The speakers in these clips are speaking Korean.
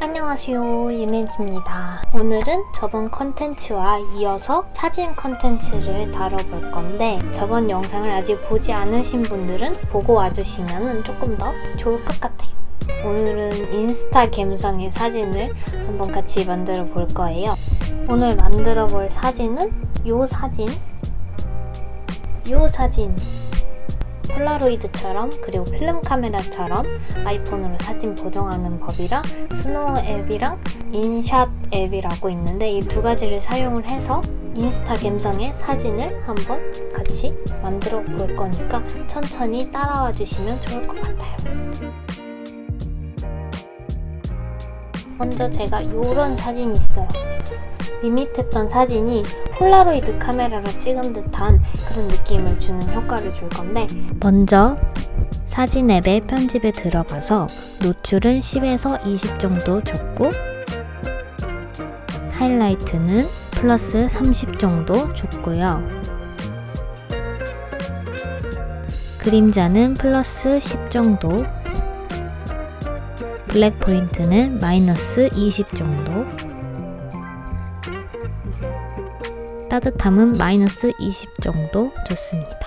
안녕하세요 유네즈입니다. 오늘은 저번 컨텐츠와 이어서 사진 컨텐츠를 다뤄볼 건데 저번 영상을 아직 보지 않으신 분들은 보고 와주시면 조금 더 좋을 것 같아요. 오늘은 인스타 감성의 사진을 한번 같이 만들어 볼 거예요. 오늘 만들어 볼 사진은 요 사진. 요 사진 폴라로이드처럼 그리고 필름 카메라처럼 아이폰으로 사진 보정하는 법이랑 스노우 앱이랑 인샷 앱이라고 있는데 이 두 가지를 사용을 해서 인스타 감성의 사진을 한번 같이 만들어 볼 거니까 천천히 따라와 주시면 좋을 것 같아요. 먼저 제가 이런 사진이 있어요. 밋밋했던 사진이 폴라로이드 카메라로 찍은 듯한 그런 느낌을 주는 효과를 줄 건데 먼저 사진 앱의 편집에 들어가서 노출은 10에서 20 정도 줬고 하이라이트는 플러스 30 정도 줬고요. 그림자는 플러스 10 정도 블랙 포인트는 마이너스 20 정도 따뜻함은 마이너스 20 정도 좋습니다.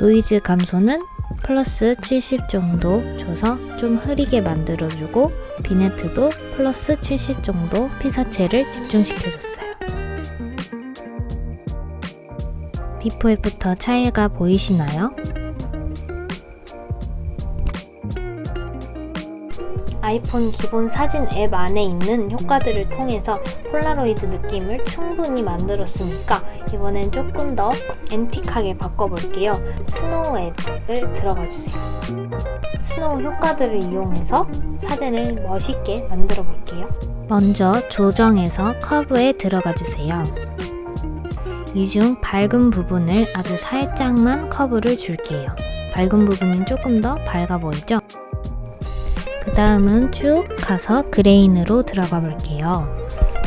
노이즈 감소는 플러스 70 정도 줘서 좀 흐리게 만들어주고 비네트도 플러스 70 정도 피사체를 집중시켜줬어요. 비포 애프터 차이가 보이시나요? 아이폰 기본 사진 앱 안에 있는 효과들을 통해서 폴라로이드 느낌을 충분히 만들었으니까 이번엔 조금 더 앤틱하게 바꿔볼게요. 스노우 앱을 들어가 주세요. 스노우 효과들을 이용해서 사진을 멋있게 만들어 볼게요. 먼저 조정에서 커브에 들어가 주세요. 이 중 밝은 부분을 아주 살짝만 커브를 줄게요. 밝은 부분이 조금 더 밝아 보이죠? 그 다음은 쭉 가서 그레인으로 들어가 볼게요.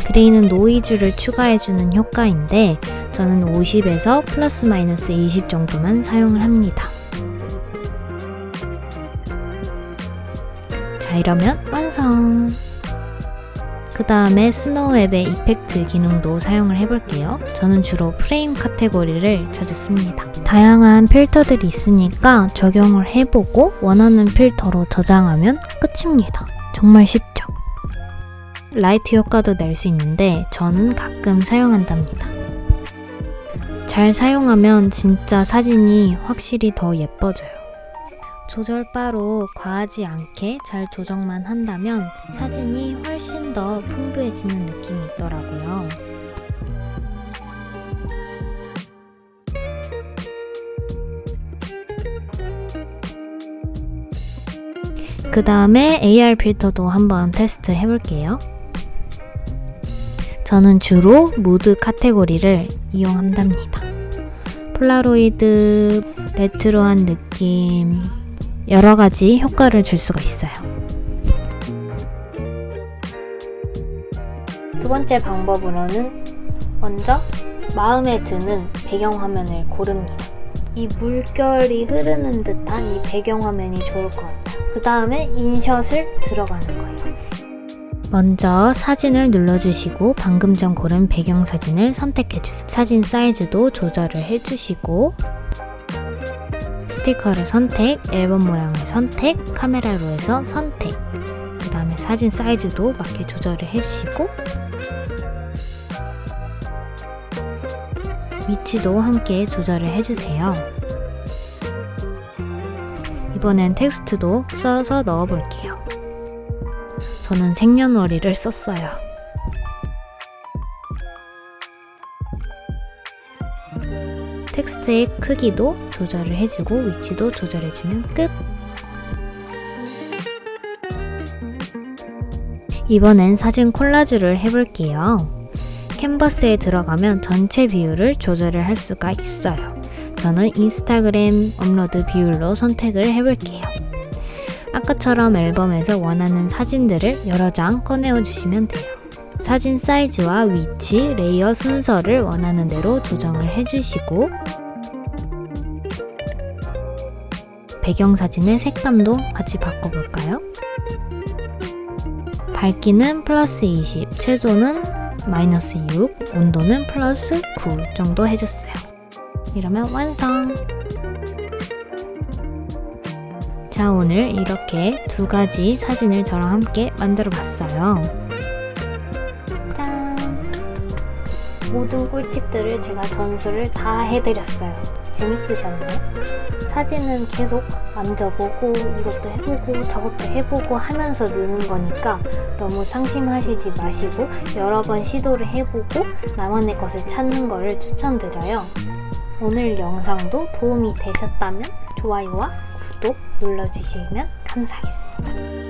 그레인은 노이즈를 추가해주는 효과인데 저는 50에서 플러스 마이너스 20 정도만 사용을 합니다. 자 이러면 완성! 그 다음에 스노우 앱의 이펙트 기능도 사용을 해볼게요. 저는 주로 프레임 카테고리를 씁니다. 다양한 필터들이 있으니까 적용을 해보고 원하는 필터로 저장하면 끝입니다. 정말 쉽죠? 라이트 효과도 낼 수 있는데 저는 가끔 사용한답니다. 잘 사용하면 진짜 사진이 확실히 더 예뻐져요. 조절 바로 과하지 않게 잘 조정만 한다면 사진이 훨씬 더 풍부해지는 느낌이 있더라고요. 그 다음에 AR 필터도 한번 테스트 해볼게요. 저는 주로 무드 카테고리를 이용한답니다. 폴라로이드, 레트로한 느낌, 여러 가지 효과를 줄 수가 있어요. 두 번째 방법으로는 먼저 마음에 드는 배경화면을 고릅니다. 이 물결이 흐르는 듯한 이 배경화면이 좋을 것 같아요. 그 다음에 인샷을 들어가는 거예요. 먼저 사진을 눌러주시고 방금 전 고른 배경사진을 선택해주세요. 사진 사이즈도 조절을 해주시고 스티커를 선택, 앨범 모양을 선택, 카메라로 해서 선택 그 다음에 사진 사이즈도 맞게 조절을 해주시고 위치도 함께 조절을 해주세요. 이번엔 텍스트도 써서 넣어볼게요. 저는 생년월일을 썼어요. 텍스트의 크기도 조절을 해주고 위치도 조절해주면 끝! 이번엔 사진 콜라주를 해볼게요. 캔버스에 들어가면 전체 비율을 조절을 할 수가 있어요. 저는 인스타그램 업로드 비율로 선택을 해볼게요. 아까처럼 앨범에서 원하는 사진들을 여러 장 꺼내어 주시면 돼요. 사진 사이즈와 위치, 레이어 순서를 원하는 대로 조정을 해주시고 배경사진의 색감도 같이 바꿔볼까요? 밝기는 플러스 20, 채도는 마이너스 6, 온도는 플러스 9 정도 해줬어요. 이러면 완성! 자, 오늘 이렇게 두 가지 사진을 저랑 함께 만들어 봤어요. 짠! 모든 꿀팁들을 제가 전수를 다 해드렸어요. 재밌으셨나요? 사진은 계속 만져보고 이것도 해보고 저것도 해보고 하면서 느는 거니까 너무 상심하시지 마시고 여러 번 시도를 해보고 나만의 것을 찾는 거를 추천드려요. 오늘 영상도 도움이 되셨다면 좋아요와 구독 눌러주시면 감사하겠습니다.